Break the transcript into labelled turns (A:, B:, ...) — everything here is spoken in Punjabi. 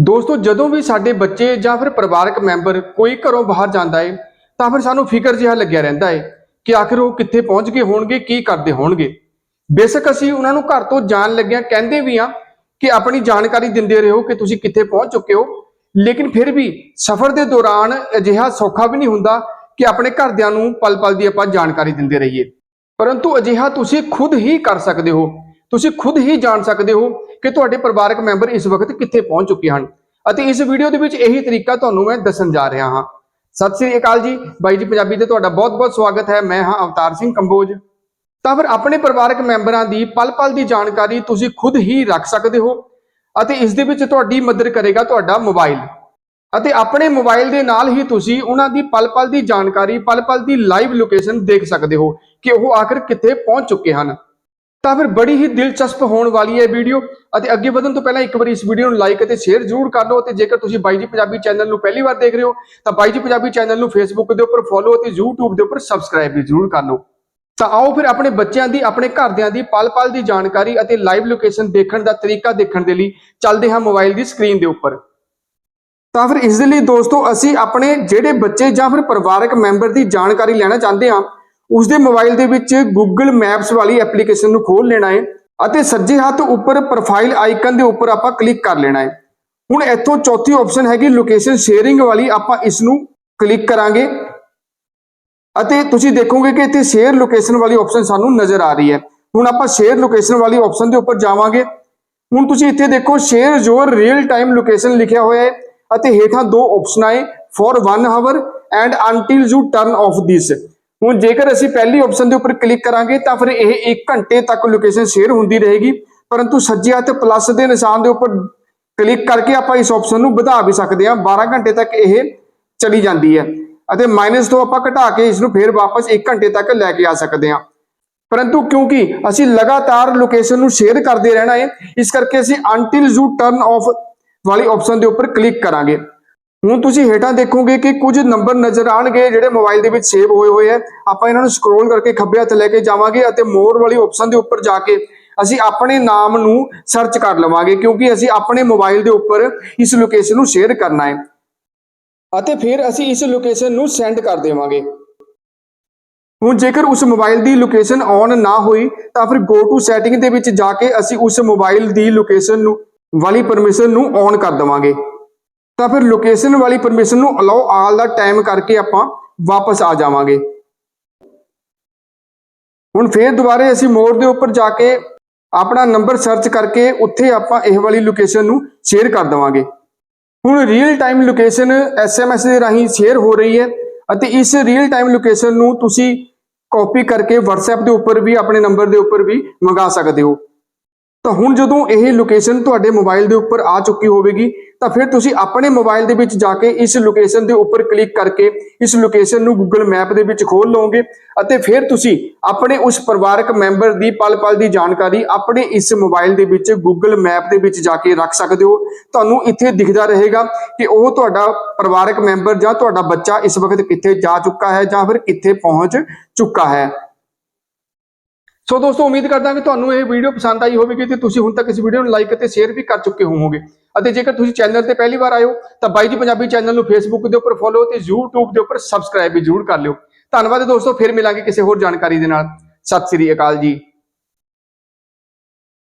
A: ਦੋਸਤੋ, ਜਦੋਂ ਵੀ ਸਾਡੇ ਬੱਚੇ ਜਾਂ ਫਿਰ ਪਰਿਵਾਰਕ ਮੈਂਬਰ ਕੋਈ ਘਰੋਂ ਬਾਹਰ ਜਾਂਦਾ ਹੈ ਤਾਂ ਫਿਰ ਸਾਨੂੰ ਫਿਕਰ ਜਿਹਾ ਲੱਗਿਆ ਰਹਿੰਦਾ ਹੈ ਕਿ ਆਖਿਰ ਉਹ ਕਿੱਥੇ ਪਹੁੰਚ ਗਏ ਹੋਣਗੇ, ਕੀ ਕਰਦੇ ਹੋਣਗੇ। ਬੇਸ਼ੱਕ ਅਸੀਂ ਉਹਨਾਂ ਨੂੰ ਘਰ ਤੋਂ ਜਾਣ ਲੱਗਿਆਂ ਕਹਿੰਦੇ ਵੀ ਆ ਕਿ ਆਪਣੀ ਜਾਣਕਾਰੀ ਦਿੰਦੇ ਰਹੋ ਕਿ ਤੁਸੀਂ ਕਿੱਥੇ ਪਹੁੰਚ ਚੁੱਕੇ ਹੋ। ਲੇਕਿਨ ਫਿਰ ਵੀ ਸਫ਼ਰ ਦੇ ਦੌਰਾਨ ਅਜਿਹਾ ਸੌਖਾ ਵੀ ਨਹੀਂ ਹੁੰਦਾ ਕਿ ਆਪਣੇ ਘਰਦਿਆਂ ਨੂੰ ਪਲ-ਪਲ ਦੀ ਆਪਾਂ ਜਾਣਕਾਰੀ ਦਿੰਦੇ ਰਹੀਏ। ਪਰੰਤੂ ਅਜਿਹਾ ਤੁਸੀਂ ਖੁਦ ਹੀ ਕਰ ਸਕਦੇ ਹੋ। ਤੁਸੀਂ ਖੁਦ ਹੀ ਜਾਣ ਸਕਦੇ ਹੋ ਕਿ ਤੁਹਾਡੇ ਪਰਿਵਾਰਕ ਮੈਂਬਰ ਇਸ ਵਕਤ ਕਿੱਥੇ ਪਹੁੰਚ ਚੁੱਕੇ ਹਨ। ਅਤੇ ਇਸ ਵੀਡੀਓ ਦੇ ਵਿੱਚ ਇਹੀ ਤਰੀਕਾ ਤੁਹਾਨੂੰ ਮੈਂ ਦੱਸਣ ਜਾ ਰਿਹਾ ਹਾਂ। ਸਤਿ ਸ੍ਰੀ ਅਕਾਲ ਜੀ। ਬਾਈ ਜੀ ਪੰਜਾਬੀ ਤੇ ਤੁਹਾਡਾ ਬਹੁਤ-ਬਹੁਤ ਸਵਾਗਤ ਹੈ। ਮੈਂ ਹਾਂ ਅਵਤਾਰ ਸਿੰਘ ਕੰਬੋਜ। ਤਾਂ ਫਿਰ ਆਪਣੇ ਪਰਿਵਾਰਕ ਮੈਂਬਰਾਂ ਦੀ ਪਲ-ਪਲ ਦੀ ਜਾਣਕਾਰੀ ਤੁਸੀਂ ਖੁਦ ਹੀ ਰੱਖ ਸਕਦੇ ਹੋ ਅਤੇ ਇਸ ਦੇ ਵਿੱਚ ਤੁਹਾਡੀ ਮਦਦ ਕਰੇਗਾ ਤੁਹਾਡਾ ਮੋਬਾਈਲ। ਅਤੇ ਆਪਣੇ ਮੋਬਾਈਲ ਦੇ ਨਾਲ ਹੀ ਤੁਸੀਂ ਉਹਨਾਂ ਦੀ ਪਲ-ਪਲ ਦੀ ਜਾਣਕਾਰੀ, ਪਲ-ਪਲ ਦੀ ਲਾਈਵ ਲੋਕੇਸ਼ਨ ਦੇਖ ਸਕਦੇ ਹੋ ਕਿ ਉਹ ਆਖਰ ਕਿੱਥੇ ਪਹੁੰਚ ਚੁੱਕੇ ਹਨ। ਤਾਂ ਫਿਰ ਬੜੀ ਹੀ ਦਿਲਚਸਪ ਹੋਣ ਵਾਲੀ ਹੈ ਵੀਡੀਓ। ਅਤੇ ਅੱਗੇ ਵਧਣ ਤੋਂ ਪਹਿਲਾਂ ਇੱਕ ਵਾਰੀ ਇਸ ਵੀਡੀਓ ਨੂੰ ਲਾਈਕ ਅਤੇ ਸ਼ੇਅਰ ਜ਼ਰੂਰ ਕਰ ਲਓ ਅਤੇ ਜੇਕਰ ਤੁਸੀਂ ਬਾਈ ਜੀ ਪੰਜਾਬੀ ਚੈਨਲ ਨੂੰ ਪਹਿਲੀ ਵਾਰ ਦੇਖ ਰਹੇ ਹੋ, ਤਾਂ ਬਾਈ ਜੀ ਪੰਜਾਬੀ ਚੈਨਲ ਨੂੰ ਫੇਸਬੁੱਕ ਦੇ ਉੱਪਰ ਫੋਲੋ ਅਤੇ YouTube ਦੇ ਉੱਪਰ ਸਬਸਕ੍ਰਾਈਬ ਵੀ ਜ਼ਰੂਰ ਕਰ ਲਓ। ਤਾਂ ਆਓ ਫਿਰ ਆਪਣੇ ਬੱਚਿਆਂ ਦੀ, ਆਪਣੇ ਘਰਦਿਆਂ ਦੀ ਪਲ-ਪਲ ਦੀ ਜਾਣਕਾਰੀ ਅਤੇ ਲਾਈਵ ਲੋਕੇਸ਼ਨ ਦੇਖਣ ਦਾ ਤਰੀਕਾ ਦੇਖਣ ਦੇ ਲਈ ਚੱਲਦੇ ਹਾਂ ਮੋਬਾਈਲ ਦੀ ਸਕਰੀਨ ਦੇ ਉੱਪਰ। ਤਾਂ ਫਿਰ ਇਸ ਦੇ ਲਈ ਦੋਸਤੋ, ਅਸੀਂ ਆਪਣੇ ਜਿਹੜੇ ਬੱਚੇ ਜਾਂ ਫਿਰ ਪਰਿਵਾਰਕ ਮੈਂਬਰ ਦੀ ਜਾਣਕਾਰੀ ਲੈਣਾ ਚਾਹੁੰਦੇ ਹਾਂ ਉਸ ਦੇ ਮੋਬਾਈਲ ਦੇ ਵਿੱਚ Google Maps ਵਾਲੀ ਐਪਲੀਕੇਸ਼ਨ ਨੂੰ ਖੋਲ ਲੈਣਾ ਹੈ ਅਤੇ ਸੱਜੇ ਹੱਥ ਉੱਪਰ ਪ੍ਰੋਫਾਈਲ ਆਈਕਨ ਦੇ ਉੱਪਰ ਆਪਾਂ ਕਲਿੱਕ ਕਰ ਲੈਣਾ ਹੈ। ਹੁਣ ਇੱਥੋਂ ਚੌਥੀ ਆਪਸ਼ਨ ਹੈਗੀ ਲੋਕੇਸ਼ਨ ਸ਼ੇਅਰਿੰਗ ਵਾਲੀ, ਆਪਾਂ ਇਸ ਨੂੰ ਕਲਿੱਕ ਕਰਾਂਗੇ। ਅਤੇ ਤੁਸੀਂ ਦੇਖੋਗੇ ਕਿ ਇੱਥੇ ਸ਼ੇਅਰ ਲੋਕੇਸ਼ਨ ਵਾਲੀ ਆਪਸ਼ਨ ਸਾਨੂੰ ਨਜ਼ਰ ਆ ਰਹੀ ਹੈ। ਹੁਣ ਆਪਾਂ ਸ਼ੇਅਰ ਲੋਕੇਸ਼ਨ ਵਾਲੀ ਆਪਸ਼ਨ ਦੇ ਉੱਪਰ ਜਾਵਾਂਗੇ। ਹੁਣ ਤੁਸੀਂ ਇੱਥੇ ਦੇਖੋ share your real time location ਲਿਖਿਆ ਹੋਇਆ ਹੈ ਅਤੇ ਹੇਠਾਂ ਦੋ ਆਪਸ਼ਨਾਂ ਹੈ for 1 hour and until you turn off this ਹੁਣ ਜੇਕਰ ਅਸੀਂ ਪਹਿਲੀ ਆਪਸ਼ਨ ਦੇ ਉੱਪਰ ਕਲਿੱਕ ਕਰਾਂਗੇ ਤਾਂ ਫਿਰ ਇਹ 1 ਘੰਟੇ ਤੱਕ ਲੋਕੇਸ਼ਨ ਸ਼ੇਅਰ ਹੁੰਦੀ ਰਹੇਗੀ। ਪਰੰਤੂ ਸੱਜੇ ਹੱਥ ਪਲੱਸ ਦੇ ਨਿਸ਼ਾਨ ਦੇ ਉੱਪਰ ਕਲਿੱਕ ਕਰਕੇ ਆਪਾਂ ਇਸ ਆਪਸ਼ਨ ਨੂੰ ਵਧਾ ਵੀ ਸਕਦੇ ਹਾਂ। 12 ਘੰਟੇ ਤੱਕ ਇਹ ਚਲੀ ਜਾਂਦੀ ਹੈ ਅਤੇ ਮਾਈਨਸ ਤੋਂ ਆਪਾਂ ਘਟਾ ਕੇ ਇਸ ਨੂੰ ਫੇਰ ਵਾਪਸ 1 ਘੰਟੇ ਤੱਕ ਲੈ ਕੇ ਆ ਸਕਦੇ ਹਾਂ। ਪਰੰਤੂ ਕਿਉਂਕਿ ਅਸੀਂ ਲਗਾਤਾਰ ਲੋਕੇਸ਼ਨ ਨੂੰ ਸ਼ੇਅਰ ਕਰਦੇ ਰਹਿਣਾ ਹੈ, ਇਸ ਕਰਕੇ ਅਸੀਂ ਅੰਟਿਲ ਯੂ ਟਰਨ ਆਫ ਵਾਲੀ ਆਪਸ਼ਨ ਦੇ ਉੱਪਰ ਕਲਿੱਕ ਕਰਾਂਗੇ। ਹੁਣ ਤੁਸੀਂ ਹੇਠਾਂ ਦੇਖੋਗੇ ਕਿ ਕੁਝ ਨੰਬਰ ਨਜ਼ਰ ਆਣਗੇ ਜਿਹੜੇ ਮੋਬਾਈਲ ਦੇ ਵਿੱਚ ਸੇਵ ਹੋਏ ਹੋਏ ਹੈ ਆਪਾਂ ਇਹਨਾਂ ਨੂੰ ਸਕਰੋਲ ਕਰਕੇ ਖੱਬੇ ਹੱਥ ਲੈ ਕੇ ਜਾਵਾਂਗੇ ਅਤੇ ਮੋਰ ਵਾਲੀ ਆਪਸ਼ਨ ਦੇ ਉੱਪਰ ਜਾ ਕੇ ਅਸੀਂ ਆਪਣੇ ਨਾਮ ਨੂੰ ਸਰਚ ਕਰ ਲਵਾਂਗੇ ਕਿਉਂਕਿ ਅਸੀਂ ਆਪਣੇ ਮੋਬਾਈਲ ਦੇ ਉੱਪਰ ਇਸ ਲੋਕੇਸ਼ਨ ਨੂੰ ਸ਼ੇਅਰ ਕਰਨਾ ਹੈ। ਅਤੇ ਫਿਰ ਅਸੀਂ ਇਸ ਲੋਕੇਸ਼ਨ ਨੂੰ ਸੈਂਡ ਕਰ ਦੇਵਾਂਗੇ। ਹੁਣ ਜੇਕਰ ਉਸ ਮੋਬਾਈਲ ਦੀ ਲੋਕੇਸ਼ਨ ਔਨ ਨਾ ਹੋਈ, ਤਾਂ ਫਿਰ ਗੋ ਟੂ ਸੈਟਿੰਗ ਦੇ ਵਿੱਚ ਜਾ ਕੇ ਅਸੀਂ ਉਸ ਮੋਬਾਈਲ ਦੀ ਲੋਕੇਸ਼ਨ ਨੂੰ, ਵਾਲੀ ਪਰਮਿਸ਼ਨ ਨੂੰ ਔਨ ਕਰ ਦੇਵਾਂਗੇ। ਤਾਂ ਫਿਰ ਲੋਕੇਸ਼ਨ ਵਾਲੀ ਪਰਮਿਸ਼ਨ ਨੂੰ ਅਲਾਉ ਆਲ ਦਾ ਟਾਈਮ ਕਰਕੇ ਆਪਾਂ ਵਾਪਸ ਆ ਜਾਵਾਂਗੇ। ਹੁਣ ਫੇਰ ਦੁਬਾਰੇ ਅਸੀਂ ਮੋਰ ਦੇ ਉੱਪਰ ਜਾ ਕੇ ਆਪਣਾ ਨੰਬਰ ਸਰਚ ਕਰਕੇ ਉੱਥੇ ਆਪਾਂ ਇਹ ਵਾਲੀ ਲੋਕੇਸ਼ਨ ਨੂੰ ਸ਼ੇਅਰ ਕਰ ਦੇਵਾਂਗੇ। ਹੁਣ ਰੀਅਲ ਟਾਈਮ ਲੋਕੇਸ਼ਨ ਐਸਐਮਐਸ ਦੇ ਰਾਹੀਂ ਸ਼ੇਅਰ ਹੋ ਰਹੀ ਹੈ ਅਤੇ ਇਸ ਰੀਅਲ ਟਾਈਮ ਲੋਕੇਸ਼ਨ ਨੂੰ ਤੁਸੀਂ ਕਾਪੀ ਕਰਕੇ WhatsApp ਦੇ ਉੱਪਰ ਵੀ ਆਪਣੇ ਨੰਬਰ ਦੇ ਉੱਪਰ ਵੀ ਮੰਗਾ ਸਕਦੇ ਹੋ। ਤਾਂ ਹੁਣ ਜਦੋਂ ਇਹ ਲੋਕੇਸ਼ਨ ਤੁਹਾਡੇ ਮੋਬਾਈਲ ਦੇ ਉੱਪਰ ਆ ਚੁੱਕੀ ਹੋਵੇਗੀ ਤਾਂ ਫਿਰ ਤੁਸੀਂ ਆਪਣੇ ਮੋਬਾਈਲ ਦੇ ਵਿੱਚ ਜਾ ਕੇ ਇਸ ਲੋਕੇਸ਼ਨ ਦੇ ਉੱਪਰ ਕਲਿੱਕ ਕਰਕੇ ਇਸ ਲੋਕੇਸ਼ਨ ਨੂੰ Google ਮੈਪ ਦੇ ਵਿੱਚ ਖੋਲ ਲਓਗੇ ਅਤੇ ਫਿਰ ਤੁਸੀਂ ਆਪਣੇ ਉਸ ਪਰਿਵਾਰਕ ਮੈਂਬਰ ਦੀ ਪਲ-ਪਲ ਦੀ ਜਾਣਕਾਰੀ ਆਪਣੇ ਇਸ ਮੋਬਾਈਲ ਦੇ ਵਿੱਚ Google ਮੈਪ ਦੇ ਵਿੱਚ ਜਾ ਕੇ ਰੱਖ ਸਕਦੇ ਹੋ। ਤੁਹਾਨੂੰ ਇੱਥੇ ਦਿਖਦਾ ਰਹੇਗਾ ਕਿ ਉਹ ਤੁਹਾਡਾ ਪਰਿਵਾਰਕ ਮੈਂਬਰ ਜਾਂ ਤੁਹਾਡਾ ਬੱਚਾ ਇਸ ਵਕਤ ਕਿੱਥੇ ਜਾ ਚੁੱਕਾ ਹੈ ਜਾਂ ਫਿਰ ਕਿੱਥੇ ਪਹੁੰਚ ਚੁੱਕਾ ਹੈ। ਸੋ ਦੋਸਤੋ, ਉਮੀਦ ਕਰਦਾ ਕਿ ਤੁਹਾਨੂੰ ਇਹ ਵੀਡੀਓ ਪਸੰਦ ਆਈ ਹੋਵੇਗੀ ਤੇ ਤੁਸੀਂ ਹੁਣ ਤੱਕ ਇਸ ਵੀਡੀਓ ਨੂੰ ਲਾਈਕ ਅਤੇ ਸ਼ੇਅਰ ਵੀ ਕਰ ਚੁੱਕੇ ਹੋਵੋਗੇ। ਅਤੇ ਜੇਕਰ ਤੁਸੀਂ ਚੈਨਲ ਤੇ ਪਹਿਲੀ ਵਾਰ ਆਇਓ ਤਾਂ ਬਾਈ ਜੀ ਪੰਜਾਬੀ ਚੈਨਲ ਨੂੰ ਫੇਸਬੁੱਕ ਦੇ ਉੱਪਰ ਫੋਲੋ ਤੇ YouTube ਦੇ ਉੱਪਰ ਸਬਸਕ੍ਰਾਈਬ ਵੀ ਜ਼ਰੂਰ ਕਰ ਲਿਓ। ਧੰਨਵਾਦ ਦੋਸਤੋ, ਫਿਰ ਮਿਲਾਂਗੇ ਕਿਸੇ ਹੋਰ ਜਾਣਕਾਰੀ ਦੇ ਨਾਲ। ਸਤਿ ਸ੍ਰੀ ਅਕਾਲ ਜੀ।